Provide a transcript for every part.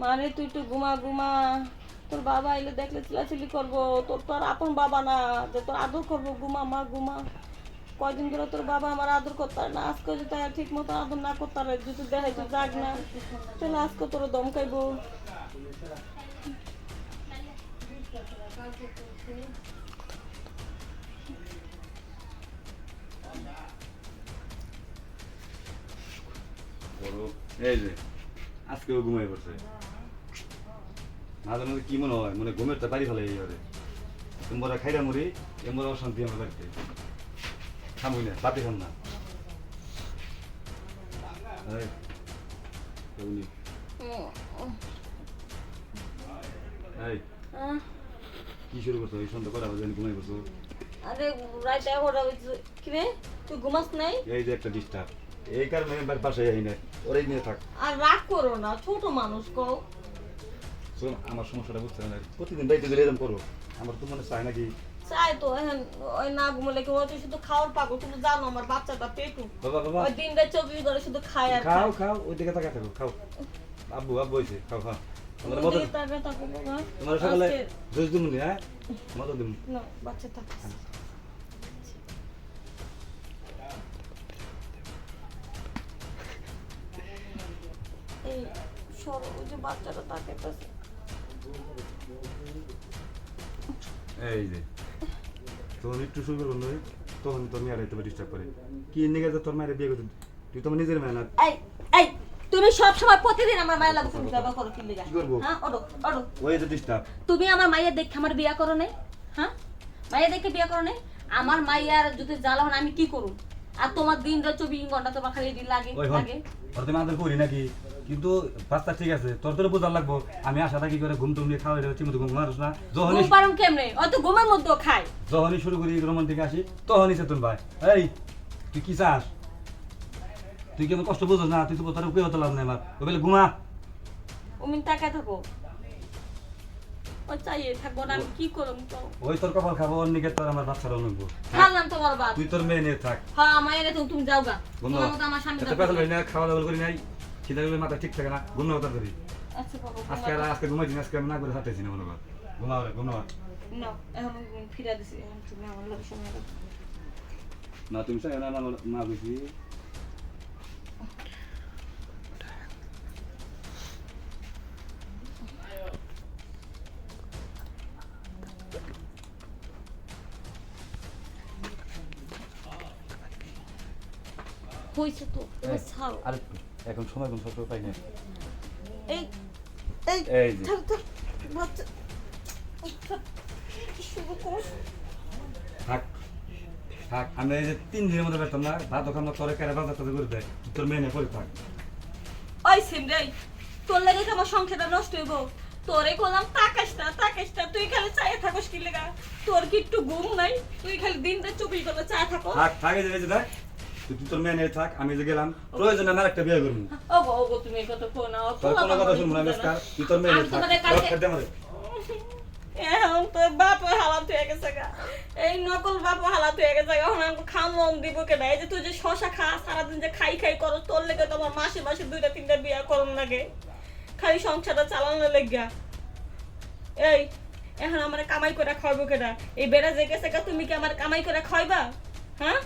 মারে তুই একটু ঘুমা ঘুমা। তোর বাবা এলে দেখলে চিলাচিলি করব। তোর তো আর আপন বাবা না, যে তোর আদর করব। ঘুমা, মা, ঘুমা। কয়দিন ধরে তোর বাবা আমার আদর করতে না, আজকে যদি ঠিক মতো আদর না করতে পারে যদি দেখাই তুই যাক না, তাহলে আজকে তোর দমকাইবো এই যে। আজকেও ঘুমাই পড়ছে। মাঝে মাঝে কি মনে হয় মানে ঘুমের তো বাড়ি ফেলে এই ঘরে তোমরা খাইরা মরি এমরা অশান্তি আমার বাড়িতে। খামুই না বাতি খাম না। কি শুরু করছ? এই সন্ধ্যা করা বাজে? ঘুমাই পড়ছো? আরে রাইতে এগারোটা কি রে তুই ঘুমাস নাই? এই যে একটা ডিস্টার্ব এই কারণে আমি বাসায় যাই না ওরাই নিয়ে থাক। আর রাগ করো না ছোট মানুষ কও। শোন আমার সমস্যাটা বুঝতে না। প্রতিদিন বাড়িতে গেলে এরকম করো আমার তো মনে চায় নাকি চাই তো এখন ওই না ঘুমালে কি ওই শুধু খাওয়ার পাগল তুমি জানো আমার বাচ্চাটা পেটু। বাবা বাবা। ওই দিনটা চব্বিশ ঘণ্টা শুধু খায় আর খাও খাও ওই দিকে তাকায় থাকো খাও। আব্বু আব্বু হয়েছে খাও খাও। তোমার মতো তোমার সকালে আজকে- দিমুনি হ্যাঁ? মতো দিম না বাচ্চা থাকে সরো ওই যে বাচ্চাটা এই যে তখন একটু শুরু করব তখন তোর মেয়েরা তোমার ডিস্টার্ব করে। কি নিয়ে গেছে তোর মায়ের বিয়ে করতে? তুই তোমার নিজের মেয়ে না। এই এই তুমি সব সময় প্রতিদিন আমার মায়ের লাগে তুমি ব্যবহার করো কি লিগা করব? হ্যাঁ ওডো ওডো ওই যে ডিস্টার্ব তুমি আমার মাইয়া দেখে আমার বিয়া করো নাই? হ্যাঁ? মাইয়া দেখে বিয়া করো নাই? আমার মাইয়ার যদি জ্বালা হন আমি কি করুম? আর তোমার দিন রাত চব্বিশ ঘণ্টা তোমার খালি লাগে লাগে তুমি আদর করি নাকি? কিন্তু বাচ্চা ঠিক আছে তোর তোর বোঝার লাগবো আমি আশা থাকি করে ঘুম টুম নিয়ে খাওয়া ঠিক মতো ঘুম মারস না যখনই ঘুম পারুম কেমনে? অত ঘুমের মধ্যেও খায়। যখনই শুরু করি রোমান্টিক আসি তখনই তোর ভাই। এই তুই কি চাস? তুই কেমন কষ্ট বুঝোস না? তুই তো তোর কেউ হতে লাভ নাই আমার। ও বলে ঘুমা। তাকায় থাকো। কি ওই তোর কপাল খাব অন্য তোর আমার খালাম তোমার বাপ। তুই তোর মেয়ে নিয়ে থাক। হ্যাঁ আমার তুমি যাও গা। তোমার মতো আমার স্বামী খাওয়া দাওয়া করি নাই। খিদা গেলে মাথা ঠিক থাকে না ঘুম না করি। আচ্ছা আজকে আর আজকে ঘুমাইছি না, আজকে আমি না করে হাঁটাইছি না মনে কর। ঘুমাও রে ঘুমাও। না এখন ফিরা দিছি এখন তুমি আমার লোক সময় না তুমি চাই না আমার বুঝি হয়েছে তো ছাড়ো। আর এখন সময় কোন সব পাই না এই এই এই যে। থাক থাক বাচ্চা। শুরু কর। থাক থাক আমি এই যে তিন দিনের মধ্যে বেতন না ভাত ওখানে তোরে কেড়ে বাজার তাদের করে দেয় তোর মেয়ে পরে থাক। ওই সিমরাই তোর লাগে আমার সংসারটা নষ্ট হইব। তোরে বললাম তাকাস না তাকাস না তুই খালি চায়ে থাকস কি লেগা? তোর কি একটু ঘুম নাই? তুই খালি দিন রাত চব্বিশ ঘণ্টা চায়ে থাকো থাক থাক যে এই যে দেখ। তুই তোর মেয়ে নিয়ে থাক আমি যে গেলাম প্রয়োজন আমার একটা বিয়ে করব। ওগো ওগো তুমি তোর কোনো কথা শুনব না মেসকার তুই তোর মেয়ে নিয়ে থাক। খেতে আমারে এখন তোর বাপ হালাত হয়ে গেছে গা। এই নকল বাপ হালাত হয়ে গেছে গা। এখন আমাকে খাওয়ান দিব কেনা এই যে তুই যে শশা খা সারাদিন যে খাই খাই করো তোর লেগে তোমার মাসে মাসে দুইটা তিনটা বিয়া করুন লাগে। খালি সংসারটা চালানো লেগা এই এখন আমার কামাই করে খাওয়াবো কেনা এই বেড়া যে গেছে গা তুমি কি আমার কামাই করে খাওয়াইবা? হ্যাঁ?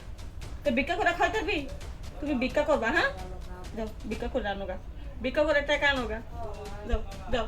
তো ভিক্ষা করে খাওয়াইতাবি তুমি ভিক্ষা করবা হ্যাঁ? যাও, ভিক্ষা করে আনোগা। ভিক্ষা করে টাকা আনোগা। যাও যাও।